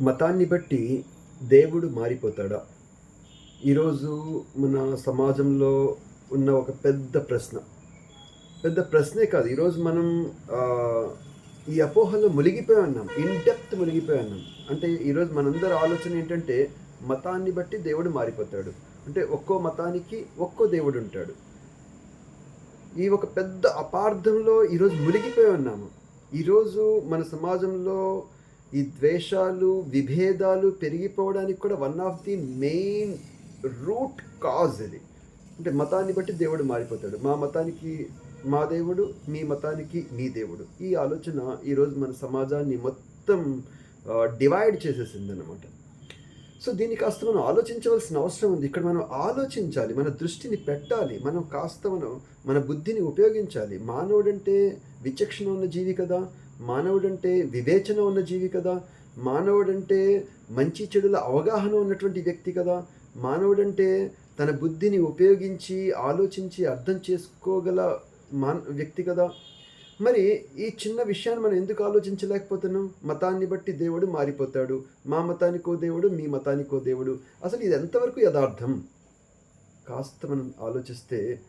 మతాన్ని బట్టి దేవుడు మారిపోతాడా? ఈరోజు మన సమాజంలో ఉన్న ఒక పెద్ద ప్రశ్న. పెద్ద ప్రశ్నే కాదు ఈరోజు మనం ఈ అపోహలో మునిగిపోయి ఉన్నాం ఇన్ డెప్త్ మునిగిపోయి ఉన్నాం. అంటే ఈరోజు మనందరి ఆలోచన ఏంటంటే మతాన్ని బట్టి దేవుడు మారిపోతాడు. అంటే ఒక్కో మతానికి ఒక్కో దేవుడు ఉంటాడు. ఈ ఒక పెద్ద అపార్థంలో ఈరోజు మునిగిపోయి ఉన్నాము. ఈరోజు మన సమాజంలో ఈ ద్వేషాలు విభేదాలు పెరిగిపోవడానికి కూడా one of the main root cause ఇది. అంటే మతాన్ని బట్టి దేవుడు మారిపోతాడు. మా మతానికి మా దేవుడు మీ మతానికి మీ దేవుడు. ఈ ఆలోచన ఈరోజు మన సమాజాన్ని మొత్తం డివైడ్ చేసేసింది అనమాట సో దీన్ని కాస్త మనం ఆలోచించవలసిన అవసరం ఉంది. ఇక్కడ మనం ఆలోచించాలి మన దృష్టిని పెట్టాలి మనం కాస్త మనం మన బుద్ధిని ఉపయోగించాలి. మానవుడంటే విచక్షణ ఉన్న జీవి కదా. మానవుడంటే వివేచన ఉన్న జీవి కదా. మానవుడంటే మంచి చెడుల అవగాహన ఉన్నటువంటి వ్యక్తి కదా. మానవుడంటే తన బుద్ధిని ఉపయోగించి ఆలోచించి అర్థం చేసుకోగల మాన్ వ్యక్తి కదా. మరి ఈ చిన్న విషయాన్ని మనం ఎందుకు ఆలోచించలేకపోతున్నాం? మతాన్ని బట్టి దేవుడు మారిపోతాడు. మా మతానికో దేవుడు మీ మతానికో దేవుడు. అసలు ఇది ఎంతవరకు యథార్థం? కాస్త మనం ఆలోచిస్తే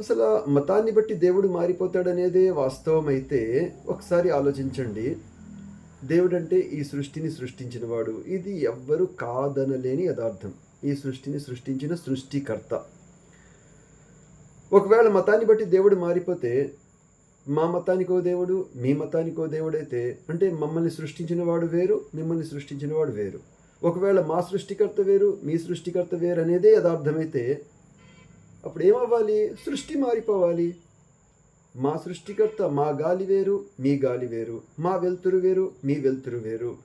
అసలు ఆ మతాన్ని బట్టి దేవుడు మారిపోతాడనేదే వాస్తవం అయితే ఒకసారి ఆలోచించండి. దేవుడంటే ఈ సృష్టిని సృష్టించినవాడు. ఇది ఎవ్వరు కాదనలేని యథార్థం. ఈ సృష్టిని సృష్టించిన సృష్టికర్త. ఒకవేళ మతాన్ని బట్టి దేవుడు మారిపోతే మా మతానికో దేవుడు మీ మతానికో దేవుడైతే అంటే మమ్మల్ని సృష్టించిన వాడు వేరు మిమ్మల్ని సృష్టించిన వాడు వేరు. ఒకవేళ మా సృష్టికర్త వేరు మీ సృష్టికర్త వేరు అనేదే యథార్థమైతే అప్పుడు ఏమవ్వాలి సృష్టి మారిపోవాలి. మా సృష్టికర్త మా గాలి వేరు మీ గాలి వేరు. మా వెలుతురు వేరు మీ వెలుతురు వేరు.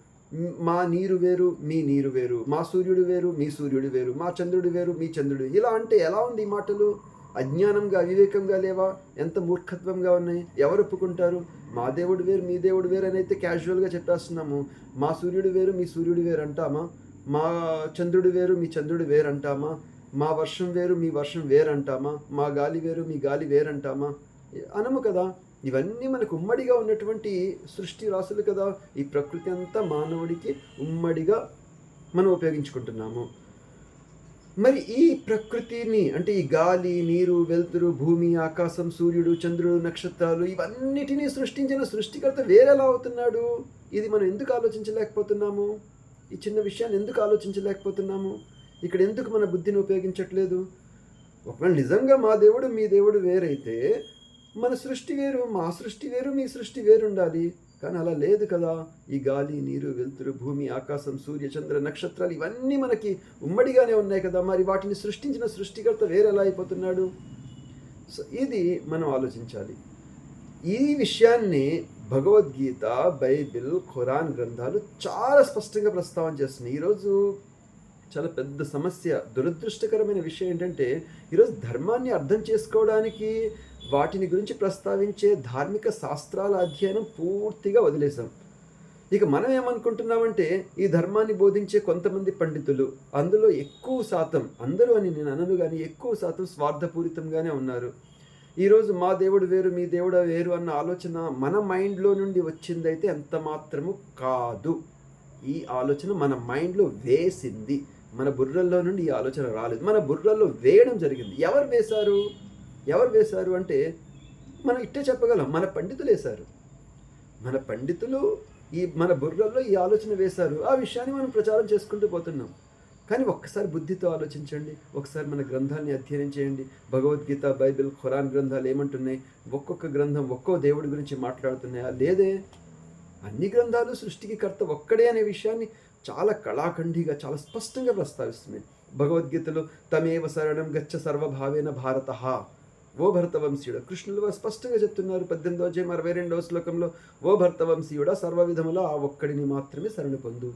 మా నీరు వేరు మీ నీరు వేరు. మా సూర్యుడు వేరు మీ సూర్యుడు వేరు. మా చంద్రుడు వేరు మీ చంద్రుడు. ఇలా అంటే ఎలా ఉంది ఈ మాటలు? అజ్ఞానంగా అవివేకంగా లేవా? ఎంత మూర్ఖత్వంగా ఉన్నాయి? ఎవరు ఒప్పుకుంటారు? మా దేవుడు వేరు మీ దేవుడు వేరు అని అయితే క్యాజువల్గా చెప్పేస్తున్నాము. మా సూర్యుడు వేరు మీ సూర్యుడు వేరు అంటామా మా చంద్రుడు వేరు మీ చంద్రుడు వేరు అంటామా మా వర్షం వేరు మీ వర్షం వేరు అంటామా మా గాలి వేరు మీ గాలి వేరంటామా? అనము కదా. ఇవన్నీ మనకు ఉమ్మడిగా ఉన్నటువంటి సృష్టి రాసులు కదా. ఈ ప్రకృతి అంతా మానవుడికి ఉమ్మడిగా మనం ఉపయోగించుకుంటున్నాము. మరి ఈ ప్రకృతిని అంటే ఈ గాలి నీరు వెలుతురు భూమి ఆకాశం సూర్యుడు చంద్రుడు నక్షత్రాలు ఇవన్నిటినీ సృష్టించిన సృష్టికర్త వేరేలా అవుతున్నాడు. ఇది మనం ఎందుకు ఆలోచించలేకపోతున్నాము? ఈ చిన్న విషయాన్ని ఎందుకు ఆలోచించలేకపోతున్నాము? ఇక్కడ ఎందుకు మన బుద్ధిని ఉపయోగించట్లేదు? ఒకవేళ నిజంగా మా దేవుడు మీ దేవుడు వేరైతే మన సృష్టి వేరు మా సృష్టి వేరు మీ సృష్టి వేరు ఉండాలి కానీ అలా లేదు కదా. ఈ గాలి నీరు వెలుతురు భూమి ఆకాశం సూర్య చంద్ర నక్షత్రాలు ఇవన్నీ మనకి ఉమ్మడిగానే ఉన్నాయి కదా. మరి వాటిని సృష్టించిన సృష్టికర్త వేరెలా అయిపోతున్నాడు? సో ఇది మనం ఆలోచించాలి. ఈ విషయాన్ని భగవద్గీత బైబిల్ ఖురాన్ గ్రంథాలు చాలా స్పష్టంగా ప్రస్తావన చేస్తున్నాయి. ఈరోజు చాలా పెద్ద సమస్య. దురదృష్టకరమైన విషయం ఏంటంటే ఈరోజు ధర్మాన్ని అర్థం చేసుకోవడానికి వాటిని గురించి ప్రస్తావించే ధార్మిక శాస్త్రాల అధ్యయనం పూర్తిగా వదిలేసాం ఇక మనం ఏమనుకుంటున్నామంటే ఈ ధర్మాన్ని బోధించే కొంతమంది పండితులు అందులో ఎక్కువ శాతం అందరూ అని నేను అనను కానీ ఎక్కువ శాతం స్వార్థపూరితంగానే ఉన్నారు. ఈరోజు మా దేవుడు వేరు మీ దేవుడు వేరు అన్న ఆలోచన మన మైండ్లో నుండి వచ్చిందైతే ఎంత మాత్రము కాదు. ఈ ఆలోచన మన మైండ్లో వేసింది. మన బుర్రల్లో నుండి ఈ ఆలోచన రాలేదు. మన బుర్రల్లో వేయడం జరిగింది. ఎవరు వేశారు? ఎవరు వేశారు అంటే మనం ఇట్టే చెప్పగలం. మన పండితులు వేశారు. మన పండితులు ఈ మన బుర్రల్లో ఈ ఆలోచన వేశారు. ఆ విషయాన్ని మనం ప్రచారం చేసుకుంటూ పోతున్నాం. కానీ ఒక్కసారి బుద్ధితో ఆలోచించండి. ఒకసారి మన గ్రంథాన్ని అధ్యయనం చేయండి. భగవద్గీత బైబిల్ ఖురాన్ గ్రంథాలు ఏమంటున్నాయి? ఒక్కొక్క గ్రంథం ఒక్కో దేవుడి గురించి మాట్లాడుతున్నాయా? లేదే. అన్ని గ్రంథాలు సృష్టికి కర్త ఒక్కడే అనే విషయాన్ని చాలా కళాఖండిగా చాలా స్పష్టంగా ప్రస్తావిస్తున్నాయి భగవద్గీతలో తమేవ శరణం గచ్చ సర్వభావేన భారత. ఓ భరతవంశీయుడ కృష్ణులు స్పష్టంగా చెప్తున్నారు. పద్దెనిమిదో అధ్యాయం అరవై రెండవ శ్లోకంలో ఓ భరతవంశీయుడ సర్వ విధములో ఆ ఒక్కడిని మాత్రమే శరణు పొందు.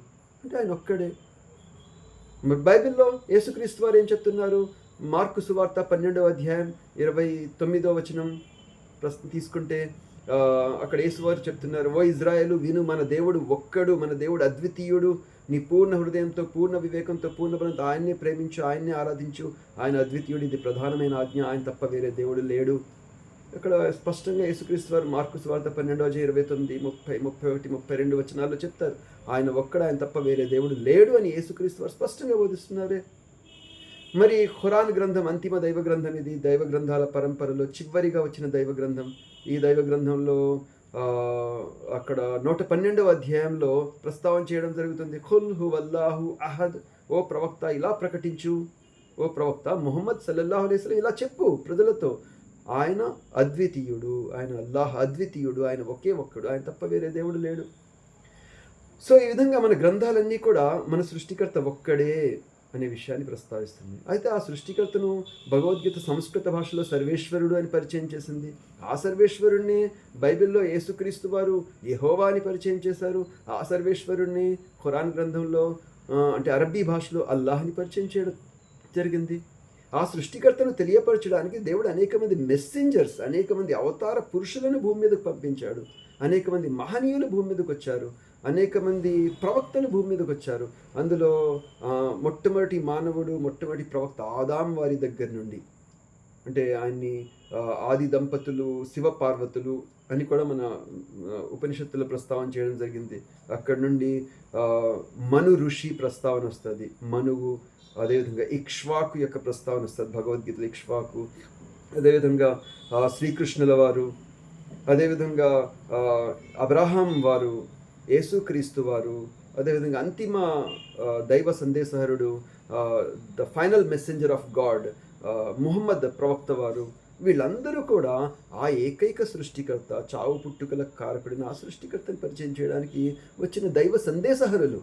అంటే ఆయన ఒక్కడే. మరి బైబిల్లో యేసుక్రీస్తు వారు ఏం చెప్తున్నారు? మార్కు సువార్త పన్నెండవ అధ్యాయం ఇరవై తొమ్మిదో వచనం ప్రశ్న తీసుకుంటే అక్కడ యేసువారు చెప్తున్నారు ఓ ఇజ్రాయేలు విను మన దేవుడు ఒక్కడు మన దేవుడు అద్వితీయుడు నీ పూర్ణ హృదయంతో పూర్ణ వివేకంతో పూర్ణ బలంతో ఆయన్నే ప్రేమించు ఆయన్నే ఆరాధించు. ఆయన అద్వితీయుడు ఇది ప్రధానమైన ఆజ్ఞ. ఆయన తప్ప వేరే దేవుడు లేడు. ఇక్కడ స్పష్టంగా యేసుక్రీస్తు వారు మార్కు స్వార్థ పన్నెండో ఇరవై తొమ్మిది ముప్పై ముప్పై ఒకటి ముప్పై రెండు వచనాల్లో చెప్తారు. ఆయన ఒక్కడ ఆయన తప్ప వేరే దేవుడు లేడు అని యేసుక్రీస్తు వారు స్పష్టంగా బోధిస్తున్నారే. మరి ఖురాన్ గ్రంథం అంతిమ దైవ గ్రంథం ఇది. దైవ గ్రంథాల పరంపరలో చివరిగా వచ్చిన దైవ గ్రంథం. ఈ దైవ గ్రంథంలో అక్కడ నూట పన్నెండవ అధ్యాయంలో ప్రస్తావన చేయడం జరుగుతుంది. ఖుల్ హు వల్లాహు అహద్. ఓ ప్రవక్త ఇలా ప్రకటించు. ఓ ప్రవక్త మొహమ్మద్ సల్లల్లాహు అలైహి ఇలా చెప్పు ప్రజలతో. ఆయన అద్వితీయుడు ఆయన అల్లాహ్ అద్వితీయుడు ఆయన ఒకే ఒక్కడు ఆయన తప్ప వేరే దేవుడు లేడు. సో ఈ విధంగా మన గ్రంథాలన్నీ కూడా మన సృష్టికర్త ఒక్కడే. అనే విషయాన్ని ప్రస్తావిస్తుంది. అయితే ఆ సృష్టికర్తను భగవద్గీత సంస్కృత భాషలో సర్వేశ్వరుడు అని పరిచయం చేసింది. ఆ సర్వేశ్వరుణ్ణి బైబిల్లో యేసుక్రీస్తు వారు యహోవా అని పరిచయం చేశారు. ఆ సర్వేశ్వరుణ్ణి ఖురాన్ గ్రంథంలో అంటే అరబ్బీ భాషలో అల్లాహ్ని పరిచయం చేయడం జరిగింది. ఆ సృష్టికర్తను తెలియపరచడానికి దేవుడు అనేక మంది మెస్సెంజర్స్ అనేక మంది అవతార పురుషులను భూమి మీదకు పంపించాడు. అనేక మంది మహనీయులు భూమి మీదకి వచ్చారు. అనేక మంది ప్రవక్తలు భూమి మీదకి వచ్చారు. అందులో మొట్టమొదటి మానవుడు మొట్టమొదటి ప్రవక్త ఆదాం వారి దగ్గర నుండి. అంటే ఆయన్ని ఆది దంపతులు శివ పార్వతులు అని కూడా మన ఉపనిషత్తుల ఉపనిషత్తులో ప్రస్తావన చేయడం జరిగింది. అక్కడ నుండి మను ఋషి ప్రస్తావన వస్తుంది. మనువు అదేవిధంగా ఇక్ష్వాకు యొక్క ప్రస్తావన వస్తుంది. భగవద్గీతలో ఇక్ష్వాకు అదేవిధంగా శ్రీకృష్ణుల వారు అదేవిధంగా అబ్రహాం వారు యేసుక్రీస్తు వారు అదేవిధంగా అంతిమ దైవ సందేశహరుడు the final messenger of God Muhammad ప్రవక్త వారు వీళ్ళందరూ కూడా ఆ ఏకైక సృష్టికర్త చావు పుట్టుకల కారకుడిన ఆ సృష్టికర్తని పరిచయం చేయడానికి వచ్చిన దైవ సందేశహరులు.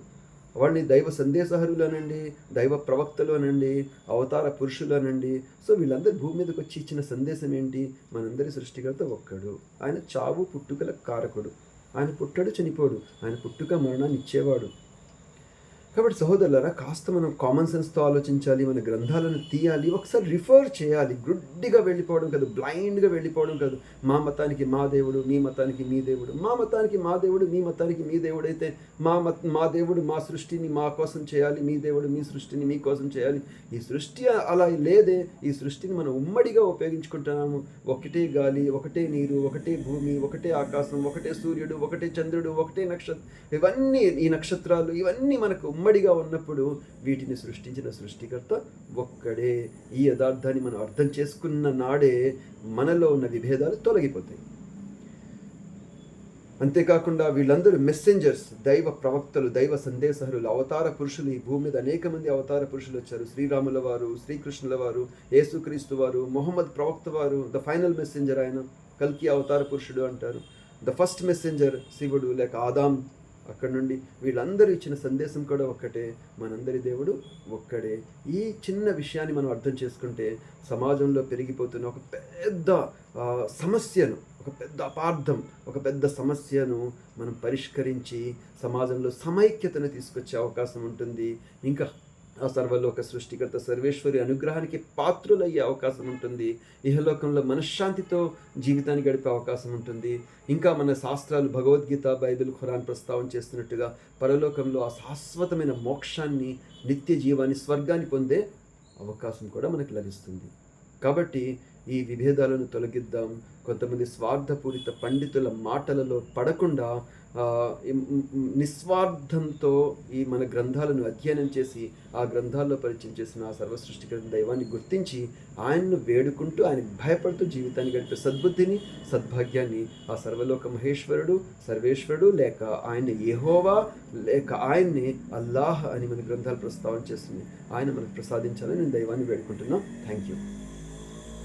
వాళ్ళని దైవ సందేశహరులు అనండి దైవ ప్రవక్తలు అనండి అవతార పురుషులు అనండి సో వీళ్ళందరూ భూమి మీదకి వచ్చి ఇచ్చిన సందేశం ఏంటి? మనందరి సృష్టికర్త ఒక్కడు. ఆయన చావు పుట్టుకల కారకుడు. ఆయన పుట్టాడు చనిపోడు. ఆయన పుట్టుక మరణాన్ని ఇచ్చేవాడు కాబట్టి సహోదరులారా కాస్త మనం కామన్ సెన్స్తో ఆలోచించాలి మన గ్రంథాలను తీయాలి ఒకసారి రిఫర్ చేయాలి. గ్రుడ్డిగా వెళ్ళిపోవడం కాదు బ్లైండ్గా వెళ్ళిపోవడం కాదు. మా మతానికి మా దేవుడు మీ మతానికి మీ దేవుడు మా మతానికి మా దేవుడు మీ మతానికి మీ దేవుడు అయితే మా మత మా దేవుడు మా సృష్టిని మా కోసం చేయాలి మీ దేవుడు మీ సృష్టిని మీ కోసం చేయాలి. ఈ సృష్టి అలా లేదే ఈ సృష్టిని మనం ఉమ్మడిగా ఉపయోగించుకుంటున్నాము. ఒకటే గాలి ఒకటే నీరు ఒకటే భూమి ఒకటే ఆకాశం ఒకటే సూర్యుడు ఒకటే చంద్రుడు ఒకటే నక్షత్రం ఇవన్నీ ఈ నక్షత్రాలు ఇవన్నీ మనకు ఉమ్మడిగా ఉన్నప్పుడు వీటిని సృష్టించిన సృష్టికర్త ఒక్కడే. ఈ యథార్థాన్ని మనం అర్థం చేసుకున్న నాడే మనలో ఉన్న విభేదాలు తొలగిపోతాయి. అంతేకాకుండా వీళ్ళందరూ మెస్సెంజర్స్ దైవ ప్రవక్తలు దైవ సందేశహరులు అవతార పురుషులు. ఈ భూమి మీద అనేక మంది అవతార పురుషులు వచ్చారు. శ్రీరాముల వారు శ్రీకృష్ణుల వారు యేసుక్రీస్తు వారు మొహమ్మద్ ప్రవక్త వారు ద ఫైనల్ మెస్సెంజర్ ఆయన కల్కి అవతార పురుషుడు అంటారు. ద ఫస్ట్ మెస్సెంజర్ శివుడు లేక ఆదాం అక్కడ నుండి వీళ్ళందరూ ఇచ్చిన సందేశం కూడా ఒక్కటే మనందరి దేవుడు ఒక్కడే. ఈ చిన్న విషయాన్ని మనం అర్థం చేసుకుంటే సమాజంలో పెరిగిపోతున్న ఒక పెద్ద సమస్యను ఒక పెద్ద అపార్థం ఒక పెద్ద సమస్యను మనం పరిష్కరించి సమాజంలో సమైక్యతను తీసుకొచ్చే అవకాశం ఉంటుంది. ఇంకా ఆ సర్వలోక సృష్టికర్త సర్వేశ్వరి అనుగ్రహానికి పాత్రులయ్యే అవకాశం ఉంటుంది. ఇహలోకంలో మనశ్శాంతితో జీవితాన్ని గడిపే అవకాశం ఉంటుంది. ఇంకా మన శాస్త్రాలు భగవద్గీత బైబిల్ ఖురాన్ ప్రస్తావన చేస్తున్నట్టుగా పరలోకంలో ఆ శాశ్వతమైన మోక్షాన్ని నిత్య జీవాన్ని స్వర్గాన్ని పొందే అవకాశం కూడా మనకు లభిస్తుంది. కాబట్టి ఈ విభేదాలను తొలగిద్దాం. కొంతమంది స్వార్థపూరిత పండితుల మాటలలో పడకుండా నిస్వార్థంతో ఈ మన గ్రంథాలను అధ్యయనం చేసి ఆ గ్రంథాల్లో పరిచయం చేసిన ఆ సర్వసృష్టికరణ దైవాన్ని గుర్తించి ఆయన్ను వేడుకుంటూ ఆయన భయపడుతూ జీవితాన్ని గడిపే సద్బుద్ధిని సద్భాగ్యాన్ని ఆ సర్వలోక మహేశ్వరుడు సర్వేశ్వరుడు లేక ఆయన ఏహోవా లేక ఆయన్ని అల్లాహ్ అని మన గ్రంథాలు ప్రస్తావన చేస్తుంది. ఆయన మనకు ప్రసాదించాలని నేను దైవాన్ని వేడుకుంటున్నాను. Thank you